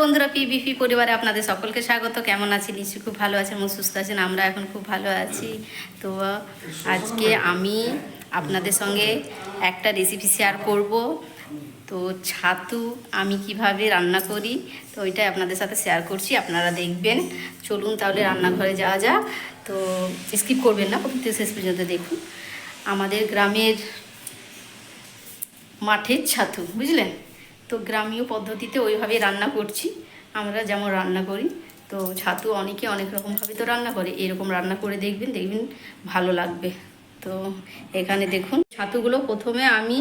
বন্ধুরা পিবিপি পরিবারে আপনাদের সকলকে স্বাগত। কেমন আছেন? নিশ্চয়ই খুব ভালো আছেন এবং সুস্থ আছেন। আমরা এখন খুব ভালো আছি। তো আজকে আমি আপনাদের সঙ্গে একটা রেসিপি শেয়ার করব। তো ছাতু আমি কীভাবে রান্না করি, তো ওইটাই আপনাদের সাথে শেয়ার করছি। আপনারা দেখবেন। চলুন তাহলে রান্নাঘরে যাওয়া যাক। তো স্কিপ করবেন না প্রথম শেষ পর্যন্ত দেখুন। আমাদের গ্রামের মাঠের ছাতু, বুঝলেন? তো গ্রামীয় পদ্ধতিতে ওইভাবেই রান্না করছি। আমরা যেমন রান্না করি, তো ছাতু অনেকে অনেক রকমভাবে তো রান্না করে, এরকম রান্না করে দেখবেন দেখবেন ভালো লাগবে। তো এখানে দেখুন, ছাতুগুলো প্রথমে আমি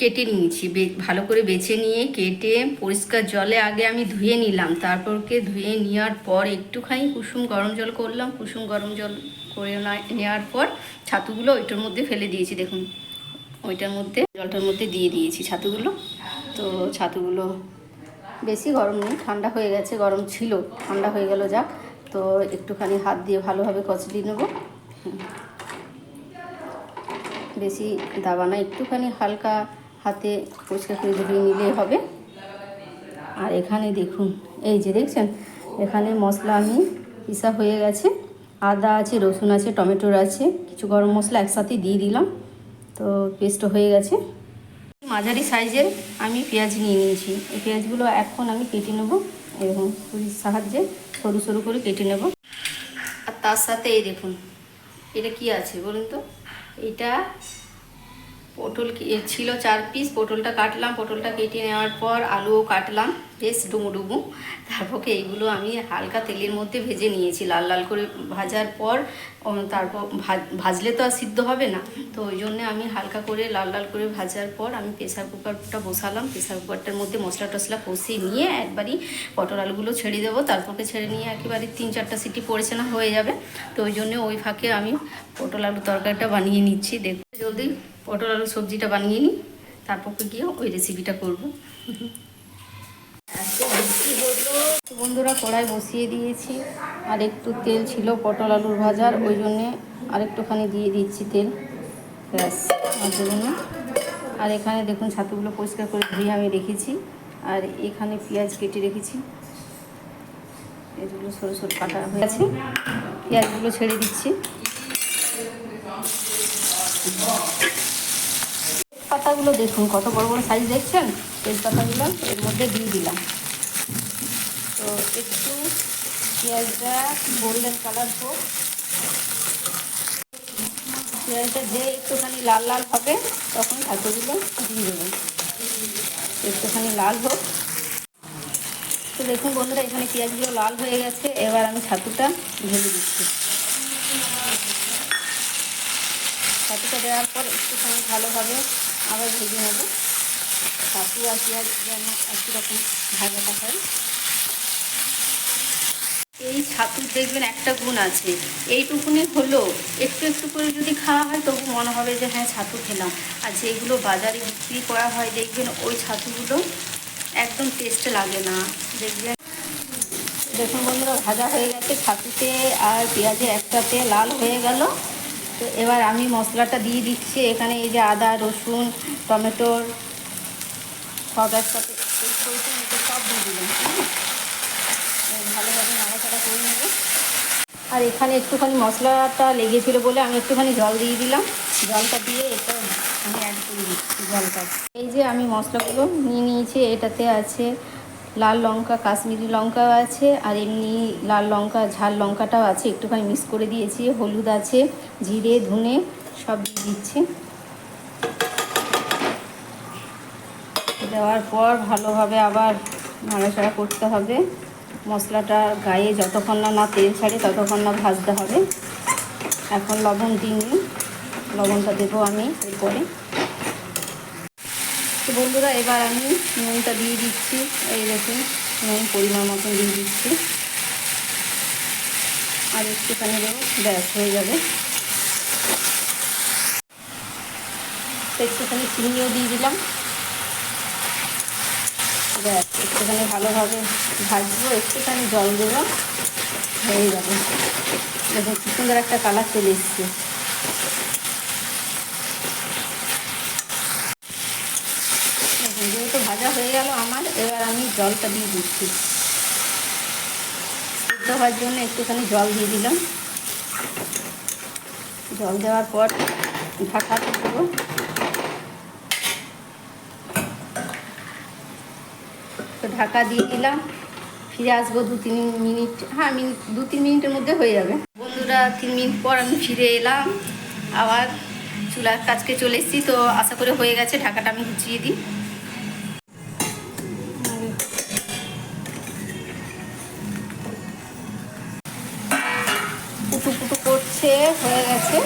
কেটে নিয়েছি ভালো করে বেছে নিয়ে কেটে পরিষ্কার জলে আগে আমি ধুয়ে নিলাম। তারপরকে ধুয়ে নেওয়ার পর একটুখানি কুসুম গরম জল করলাম। কুসুম গরম জল করে নেওয়ার পর ছাতুগুলো ওইটার মধ্যে ফেলে দিয়েছি, দেখুন। ওইটার মধ্যে, জলটার মধ্যে দিয়ে দিয়েছি ছাতুগুলো। তো ছাতুগুলো বেশি গরম নেই, ঠান্ডা হয়ে গেছে, গরম ছিল, ঠান্ডা হয়ে গেল যাক। তো একটুখানি হাত দিয়ে ভালোভাবে কচলিয়ে নেব। বেশি দাবা না, একটুখানি হালকা হাতে পরিষ্কার করে ধুয়ে নিলেই হবে। আর এখানে দেখুন, এই যে দেখছেন, এখানে মশলা আমি পিসা হয়ে গেছে। আদা আছে, রসুন আছে, টমেটোর আছে, কিছু গরম মশলা একসাথে দিয়ে দিলাম। তো পেস্ট হয়ে গেছে। মাঝারি সাইজের আমি পেঁয়াজ নিয়ে নিয়েছি। এই পেঁয়াজগুলো এখন আমি কেটে নেব। এরকম ছুরির সাহায্যে সরু সরু করে কেটে নেব। আর তার সাথে এই দেখুন, এটা কি আছে বলুন তো? এটা পটল ছিল চার পিস পটলটা কাটলাম, পটলটা কেটে নেওয়ার পর আলুও কাটলাম, বেশ ডুমু ডুমু তারপরে এইগুলো আমি হালকা তেলের মধ্যে ভেজে নিয়েছি, লাল লাল করে ভাজার পর তারপর ভাজ- ভাজলে তো আর সিদ্ধ হবে না। তো ওই জন্যে আমি হালকা করে লাল লাল করে ভাজার পর আমি প্রেসার কুকারটা বসালাম। প্রেসার কুকারটার মধ্যে মশলা টশলা কষিয়ে নিয়ে একবারই পটল আলুগুলো ছেড়ে দেবো। তারপরে ছেড়ে নিয়ে একেবারে তিন চারটা সিটি পড়েছে না, হয়ে যাবে। তো ওই জন্য ওই ফাঁকে আমি পটল আলু তরকারিটা বানিয়ে নিচ্ছি। দেখুন, জলদি পটল আলু সবজিটা বানিয়ে নিই, তারপর গিয়ে ওই রেসিপিটা করব। বন্ধুরা কড়াই বসিয়ে দিয়েছি। আর একটু তেল ছিল পটল আলুর ভাজার, ওই জন্যে আরেকটুখানি দিয়ে দিচ্ছি তেল। ব্যাস, আর আর এখানে দেখুন, ছাতুগুলো পরিষ্কার করে ধুয়ে আমি রেখেছি। আর এখানে পেঁয়াজ কেটে রেখেছি। এগুলো সরু সরু কাটা হয়ে গেছে। পেঁয়াজগুলো ছেড়ে দিচ্ছি। পাতাগুলো দেখুন, কত বড় বড় সাইজ দেখছেন? তেজপাতাগুলো এর মধ্যে দিয়ে দিলাম। তো একটু পেঁয়াজটা গোল্ডেন কালার হোক। পেঁয়াজটা যে একটুখানি লাল লাল হবে, তখন ছাতুগুলো দিয়ে দেবেন একটুখানি লাল হোক। তো দেখুন বন্ধুরা, এখানে পেঁয়াজগুলো লাল হয়ে গেছে। এবার আমি ছাতুটা ঢেলে দিচ্ছি। ছাতুটা দেওয়ার পর একটুখানি ভালোভাবে আবার ভেজে নেব। ছাতু আর পেঁয়াজ যেন একই রকম ভাজাটা হয়। এই ছাতুর দেখবেন একটা গুণ আছে। এইটুকুনি হলো একটু একটু করে যদি খাওয়া হয় তবু মনে হবে যে হ্যাঁ ছাতু খেলাম। আর যেগুলো বাজারে বিক্রি করা হয় দেখবেন ওই ছাতুগুলো একদম টেস্ট লাগে না। দেখবেন। দেখুন বন্ধুরা ভাজা হয়ে গেছে ছাতুতে আর পেঁয়াজে একটাতে লাল হয়ে গেল। তো এবার আমি মশলাটা দিয়ে দিচ্ছি। এখানে এই যে আদা, রসুন টমেটোর সব একসাথে সব দিয়ে দিলাম হ্যাঁ? ভালোভাবে নাড়াচাড়া করে নেব। আর এখানে একটুখানি মশলাটা লেগেছিল বলে আমি একটুখানি জল দিয়ে দিলাম। জলটা দিয়ে এটা আমি অ্যাড করে দিচ্ছি জলটা। এই যে আমি মশলাগুলো নিয়ে নিয়েছি, এটাতে আছে লাল লঙ্কা, কাশ্মীরি লঙ্কাও আছে, আর এমনি লাল লঙ্কা, ঝাল লঙ্কাটাও আছে। একটুখানি মিক্স করে দিয়েছি, হলুদ আছে, জিরে, ধনে সব দিয়ে দিচ্ছি। দেওয়ার পর ভালোভাবে আবার নাড়াচাড়া করতে হবে। মশলাটা গায়ে যতক্ষণ না না তেল ছাড়ে ততক্ষণ না ভাজতে হবে। এখন লবণ দিইনি লবণটা দেবো আমি এরপরে। তো বন্ধুরা, এবার আমি নুনটা দিয়ে দিচ্ছি। এই দেখুন, নুন পরিমাণ মতন দিয়ে দিচ্ছি। আর একটুখানি দেবো ব্যাস, হয়ে যাবে। একটুখানি চিনিও দিয়ে দিলাম। ব্যাস, একটুখানি ভালোভাবে ভাজবো, একটুখানি জল দেবো। হয়ে যাবে। দেখুন সুন্দর একটা কালার চলে এসছে। যেহেতু ভাজা হয়ে গেল আমার, এবার আমি জলটা দিয়ে দিচ্ছি। সিদ্ধ হওয়ার জন্য একটুখানি জল দিয়ে দিলাম। জল দেওয়ার পর ঢাকা দেবো। তো ঢাকা দিয়ে দিলাম। ফিরে আসব দু তিন মিনিট হ্যাঁ মিনিট, দু তিন মিনিটের মধ্যে হয়ে যাবে। বন্ধুরা, তিন মিনিট পর আমি ফিরে এলাম। আবার চুলার কাজকে চলে এসেছি, তো আশা করে হয়ে গেছে। ঢাকাটা আমি গুছিয়ে দিই। পুটু পুটু করছে হয়ে গেছে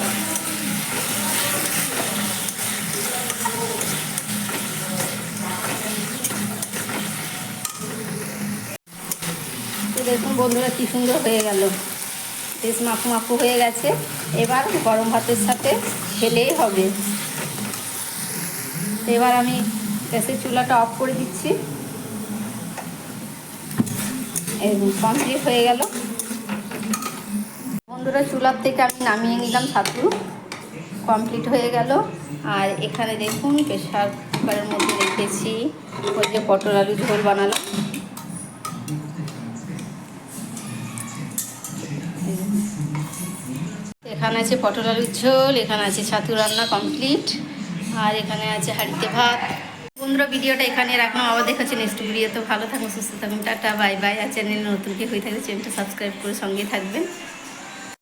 দেখুন বন্ধুরা কি সুন্দর হয়ে গেল বেশ মাখু মাখু হয়ে গেছে এবার গরম ভাতের সাথে খেলেই হবে এবার আমি গ্যাসের চুলাটা অফ করে দিচ্ছি কমপ্লিট হয়ে গেল বন্ধুরা, চুলার থেকে আমি নামিয়ে নিলাম ছাতু। কমপ্লিট হয়ে গেল। আর এখানে দেখুন প্রেশার কুকারের মধ্যে রেখেছি। ওই যে পটল আলু ঝোল বানালাম। এখানে আছে পটল আলুর ঝোল, এখানে আছে ছাতু রান্না কমপ্লিট। আর এখানে আছে হাড়িতে ভাত। বন্ধুরা, ভিডিওটা এখানে রাখলাম। আবার দেখাচ্ছি নেক্সট ভিডিও তো। ভালো থাকুন, সুস্থ থাকুন, টাটা বাই বাই আর চ্যানেল নতুন কি হয়ে থাকলে চ্যানেলটা সাবস্ক্রাইব করে সঙ্গে থাকবেন।